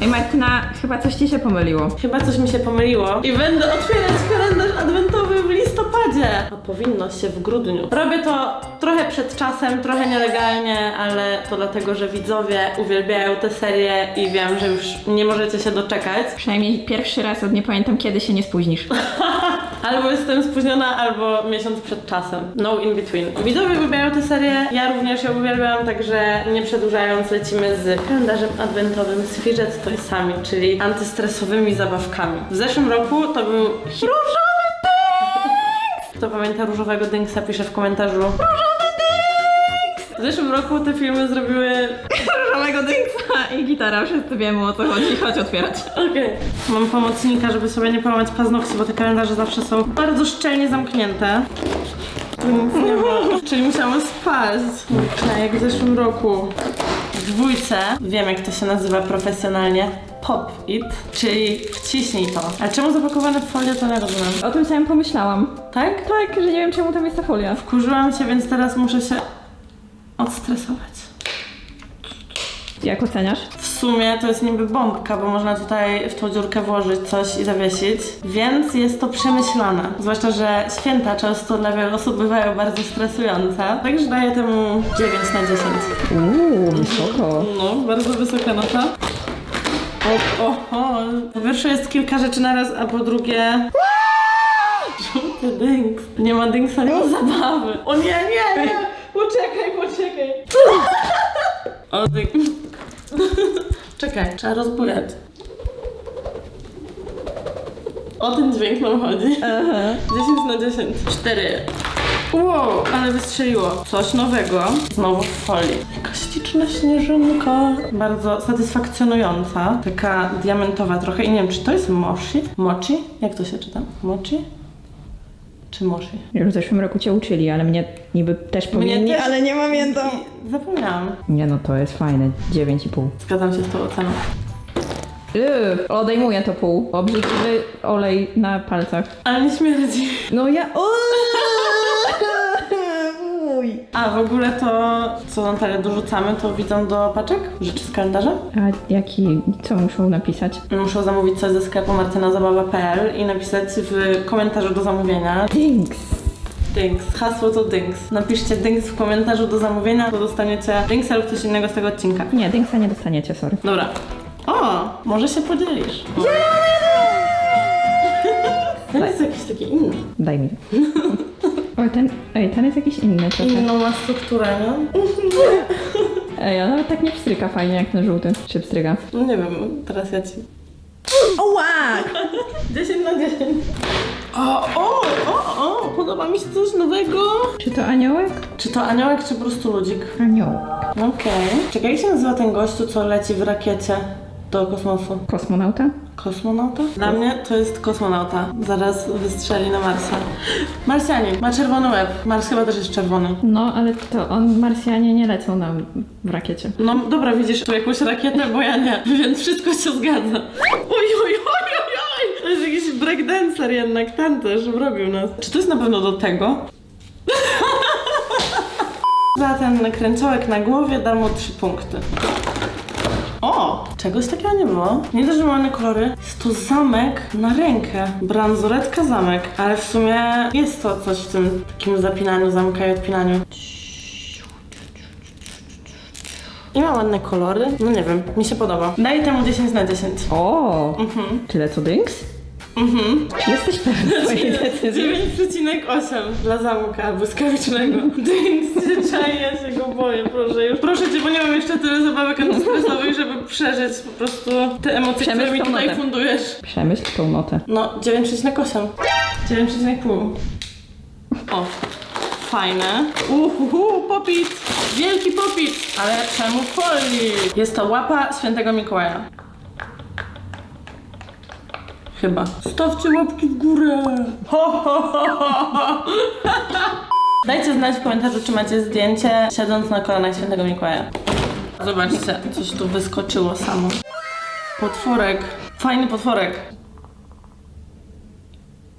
Ej Martyna, chyba coś ci się pomyliło. Chyba coś mi się pomyliło i będę otwierać kalendarz adwentowy w listopadzie. A powinno się w grudniu. Robię to trochę przed czasem, trochę nielegalnie, ale to dlatego, że widzowie uwielbiają tę serię i wiem, że już nie możecie się doczekać. Przynajmniej pierwszy raz od nie pamiętam kiedy się nie spóźnisz. Albo jestem spóźniona, albo miesiąc przed czasem. No in between. Widzowie uwielbiają tę serię, ja również ją uwielbiam, także nie przedłużając lecimy z kalendarzem adwentowym z Fidget Toysami, czyli antystresowymi zabawkami. W zeszłym roku to był. Różowy dynks! Kto pamięta różowego dynksa, pisze w komentarzu. Różowy! W zeszłym roku te filmy zrobiły Różowego dynksa i gitara, wszyscy wiemy o co chodzi, chodź otwierać. Okej. Mam pomocnika, żeby sobie nie połamać paznokci, bo te kalendarze zawsze są bardzo szczelnie zamknięte. Tu nic nie ma. Czyli musiałam spaść. Kurczę, jak w zeszłym roku. W dwójce, wiem jak to się nazywa profesjonalnie, pop it, czyli wciśnij to. Ale czemu zapakowane w folię, to nie rozumiem. O tym samym pomyślałam. Tak? Tak, że nie wiem czemu tam jest ta folia. Kurzyłam się, więc teraz muszę się odstresować. Jak oceniasz? W sumie to jest niby bombka, bo można tutaj w tą dziurkę włożyć coś i zawiesić, więc jest to przemyślane. Zwłaszcza, że święta często dla wielu osób bywają bardzo stresujące. Także daję temu 9 na 10. Uuu, wysoko. No, bardzo wysoka nota. O, o, o. Po pierwsze jest kilka rzeczy naraz, a po drugie... Żółty dynks. Nie ma dynksa, nie ma zabawy. O nie, nie, nie! Poczekaj, dynk. Czekaj, trzeba rozbujać. O ten dźwięk nam chodzi. 10 na 10. 4. Wow, ale wystrzeliło. Coś nowego. Znowu w folii. Jaka śliczna śnieżynka. Bardzo satysfakcjonująca. Taka diamentowa trochę. I nie wiem, czy to jest mochi? Mochi? Jak to się czyta? Mochi? Czy mochi? Już w zeszłym roku cię uczyli, ale mnie niby też powinni, też- ale nie pamiętam. Zapomniałam. Nie no, to jest fajne. 9,5. Zgadzam się z tą oceną. Yy, odejmuję to pół. Obrzydliwy olej na palcach. Ale nie śmierdzi. No ja... Uj. A w ogóle to, co Natalia dorzucamy, to widzą do paczek? Rzeczy z kalendarza? A jaki... co muszą napisać? Muszą zamówić coś ze sklepu martynazabawa.pl i napisać w komentarzu do zamówienia Thanks. Dynks. Hasło to Dynks. Napiszcie Dynks w komentarzu do zamówienia, to dostaniecie Dynksa lub coś innego z tego odcinka. Nie, Dinksa nie dostaniecie, sorry. Dobra. O, może się podzielisz. Ten jest jakiś taki inny. Daj mi. O, ten... Ej, ten jest jakiś inny trochę. Inną ma strukturę, nie? Ej, a nawet tak nie pstryka fajnie jak ten żółty. Czy pstryka? No nie wiem, teraz ja ci. O, łak! 10 na 10. O, o, o, o, podoba mi się coś nowego. Czy to aniołek? Czy to aniołek, czy po prostu ludzik? Anioł. Okej. Czekaj, jak się nazywa ten gościu, co leci w rakiecie do kosmosu? Kosmonauta? Kosmonauta? Dla mnie to jest kosmonauta. Zaraz wystrzeli na Marsa. Marsjanin. Ma czerwony łeb. Mars chyba też jest czerwony. No, ale to on, Marsjanie nie lecą na, w rakiecie. No dobra, widzisz tu jakąś rakietę, bo ja nie. Więc wszystko się zgadza. Oj, oj, oj, oj, oj. To jest jakiś breakdancer jednak. Ten też wrobił nas. Czy to jest na pewno do tego? Za ten kręcołek na głowie dam mu 3 punkty. O! Czegoś takiego nie było. Nie dość, że ma ładne kolory. Jest to zamek na rękę. Bransoletka zamek. Ale w sumie jest to coś w tym takim zapinaniu zamka i odpinaniu. I ma ładne kolory. No nie wiem, mi się podoba. Daję temu 10 na 10. O! Mhm. Tyle co Dynks? Mhm. Jesteś pewny swojej decyzji? 9,8 dla zamka błyskawicznego. Się czaje, ja się go boję, proszę już. Proszę cię, bo nie mam jeszcze tyle zabawek antystresowych, żeby przeżyć po prostu te emocje, które Przemyśl mi tą tutaj notę. fundujesz. Przemyśl tą notę. No, 9,8. 9,5. O, fajne. Uhuhu, popit! Wielki popit! Ale czemu w folii? Jest to łapa świętego Mikołaja. Chyba. Stawcie łapki w górę! Ho, ho, ho, ho, ho. Dajcie znać w komentarzu, czy macie zdjęcie siedząc na kolanach świętego Mikołaja. Zobaczcie, coś tu wyskoczyło samo. Potworek. Fajny potworek.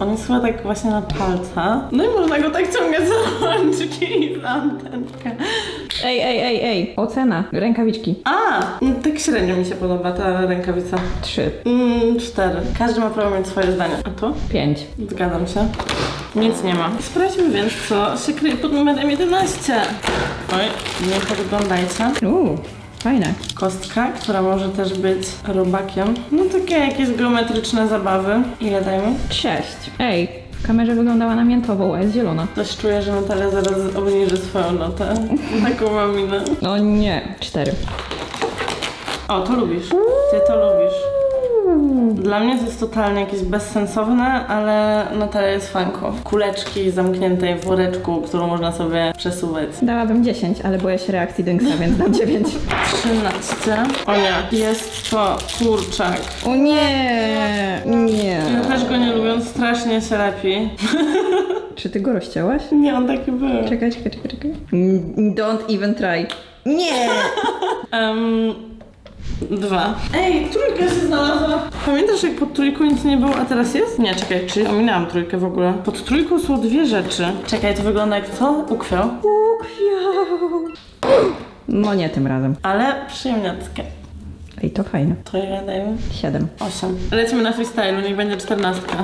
On jest chyba tak właśnie na palca. No i można go tak ciągać za rączki i za antenkę. Ej, ej, ej, ej. Ocena. Rękawiczki. A, no tak średnio mi się podoba ta rękawica. Trzy. Mm, cztery. Każdy ma prawo mieć swoje zdanie. A to? Pięć. Zgadzam się. Nic nie ma. Sprawdźmy więc, co się kryje pod numerem 11. Oj, nie podglądajcie. Uuu, fajne. Kostka, która może też być robakiem. No takie jakieś geometryczne zabawy. Ile dajmy? Sześć. Ej, w kamerze wyglądała na miętową, a jest zielona. Coś czuję, że Natalia zaraz obniży swoją notę. Taką mam minę. O nie. Cztery. O, to lubisz. Ty to lubisz. Dla mnie to jest totalnie jakieś bezsensowne, ale Natalia jest fanką. Kuleczki zamkniętej w woreczku, którą można sobie przesuwać. Dałabym 10, ale boję się reakcji Dynksa, więc dam 9. 13. O nie, jest to kurczak. O nie! Nie. Ja też go nie lubię, on strasznie się lepi. Czy ty go rozcięłaś? Nie, on taki był. Czekaj, czekaj, czekaj, czekaj. Don't even try. Nie! Um, dwa. Ej, trójka się znalazła. Pamiętasz jak pod trójką nic nie było, a teraz jest? Nie, czekaj, czy ominęłam trójkę w ogóle? Pod trójką są dwie rzeczy. Czekaj, to wygląda jak co? Ukwiał. Ukwiał. No nie tym razem. Ale przyjemniackie. Ej, to fajne. To ile dajemy? 7. Osiem. Lecimy na freestylu, niech będzie czternastka.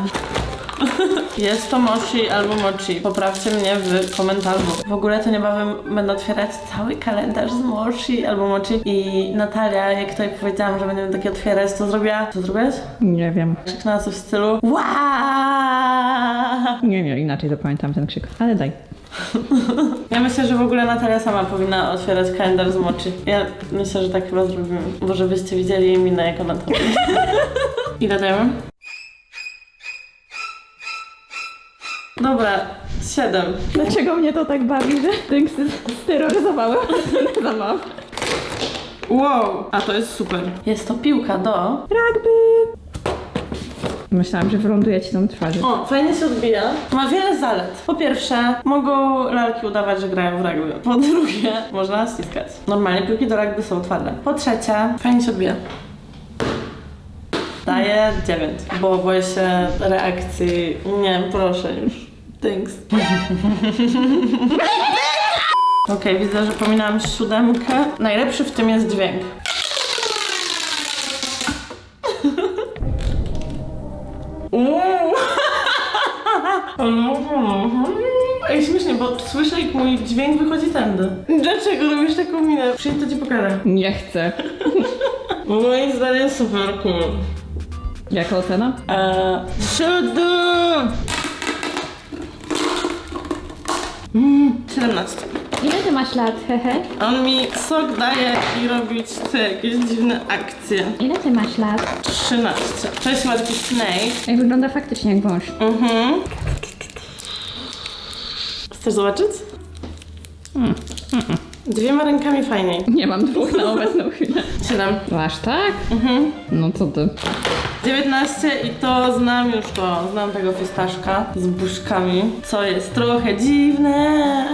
Jest to mochi albo mochi. Poprawcie mnie w komentarzu. W ogóle to niebawem będę otwierać cały kalendarz z mochi albo mochi. I Natalia, jak tutaj powiedziałam, że będziemy takie otwierać, to zrobiła... Co zrobiłaś? Nie wiem. Krzyknęła coś w stylu Wow! Nie, nie, inaczej zapamiętam ten krzyk. Ale daj. Ja myślę, że w ogóle Natalia sama powinna otwierać kalendarz z mochi. Ja myślę, że tak chyba zrobimy. Bo żebyście widzieli jej minę, jak ona to robi. Ile dajemy? Dobra, siedem. Dlaczego mnie to tak bawi, że Dynksy steroryzowały tę zabawę? Wow! A to jest super. Jest to piłka do... Rugby! Myślałam, że wyląduje ci tam twarzy. O, fajnie się odbija. Ma wiele zalet. Po pierwsze, mogą lalki udawać, że grają w rugby. Po drugie, można ściskać. Normalnie piłki do rugby są twarde. Po trzecie, fajnie się odbija. Daję 9, bo boję się reakcji. Nie, proszę już. Thanks. Okej, widzę, że pominęłam siódemkę. Najlepszy w tym jest dźwięk. Uuu. Ej, śmiesznie, bo słyszę jak mój dźwięk wychodzi tędy. Dlaczego robisz taką minę? Przyjdź, to ci pokażę. Nie chcę. Moim zdaniem super cool. Jaka ocena? Eee, siódem! Mm, 17. Ile ty masz lat, hehe? On mi sok daje i robić te jakieś dziwne akcje. Ile ty masz lat? 13. To jest chyba taki snake. Ej, wygląda faktycznie jak wąż. Mhm. Chcesz zobaczyć? Dwiema rękami fajniej. Nie mam dwóch na obecną chwilę. 7. Masz tak? Mhm. No co ty? 19 i to znam już to. Znam tego fistaszka z buszkami, co jest trochę dziwne,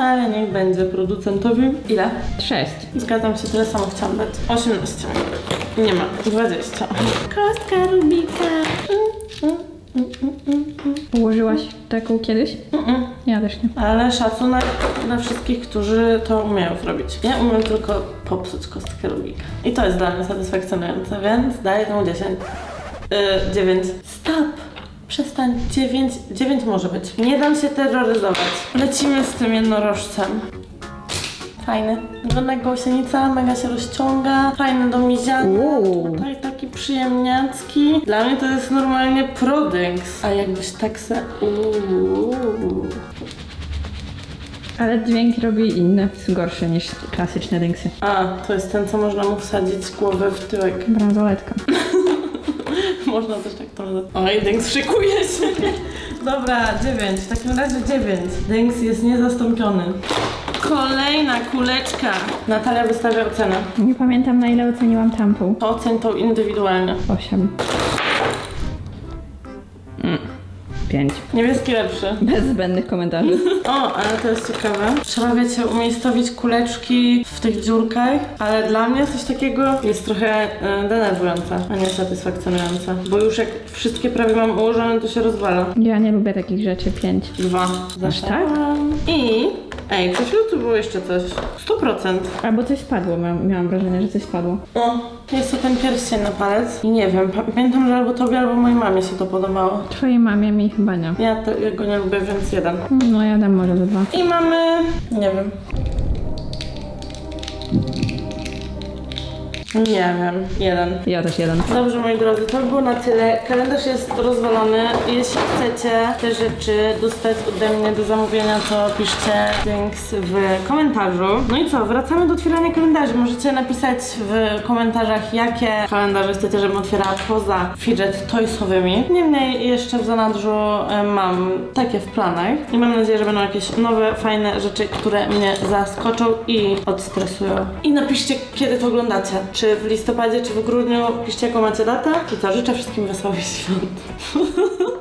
ale niech będzie producentowi. Ile? Sześć. Zgadzam się, tyle samo chciałam dać. 18. Nie ma. 20. Kostka Rubika. Mm, mm, mm, mm, mm. Ułożyłaś taką kiedyś? Mm-mm. Ja też nie. Ale szacunek dla wszystkich, którzy to umieją zrobić. Ja umiem tylko popsuć kostkę Rubika. I to jest dla mnie satysfakcjonujące, więc daję temu 10. Yy, 9. Stop! Przestań. 9. 9 może być. Nie dam się terroryzować. Lecimy z tym jednorożcem. Fajny. Wygląda jak gąsienica, mega się rozciąga. Fajny do miziania. Uuu. Tutaj taki przyjemniacki. Dla mnie to jest normalnie prodynks. A jakbyś tak se... Uuu. Ale dźwięk robi inny. Gorszy niż klasyczne dynksy. A, to jest ten, co można mu wsadzić głowę w tyłek. Bransoletka. Można też tak to nazwać. Oj, Dynks szykuje się. Dobra, 9. W takim razie 9. Dynks jest niezastąpiony. Kolejna kuleczka. Natalia wystawia ocenę. Nie pamiętam na ile oceniłam tamtą. To oceń tą indywidualnie. Osiem. Pięć. Niebieski lepszy. Bez zbędnych komentarzy. O, ale to jest ciekawe. Trzeba, wiecie, umiejscowić kuleczki w tych dziurkach, ale dla mnie coś takiego jest trochę e, denerwujące, a nie satysfakcjonujące. Bo już jak wszystkie prawie mam ułożone, to się rozwala. Ja nie lubię takich rzeczy. Pięć. Dwa. Aż tak? I... Ej, chwilą tu było jeszcze coś. 100%. Albo coś spadło, miałam, miałam wrażenie, że coś spadło. O, jest to ten pierścień na palec. I nie wiem, pamiętam, że albo tobie, albo mojej mamie się to podobało. Twojej mamie mi chyba nie. Ja, te, ja go nie lubię, więc jeden. No ja dam może dwa. I mamy... nie wiem. Nie wiem, jeden. Ja też jeden. Dobrze, moi drodzy, to by było na tyle. Kalendarz jest rozwalony. Jeśli chcecie te rzeczy dostać ode mnie do zamówienia, to piszcie links w komentarzu. No i co, wracamy do otwierania kalendarzy. Możecie napisać w komentarzach, jakie kalendarze chcecie, żebym otwierała poza fidget toysowymi. Niemniej jeszcze w zanadrzu e, mam takie w planach i mam nadzieję, że będą jakieś nowe, fajne rzeczy, które mnie zaskoczą i odstresują. I napiszcie, kiedy to oglądacie. Czy w listopadzie, czy w grudniu. Piszcie, jaką macie datę. I co, życzę wszystkim wesołych świąt.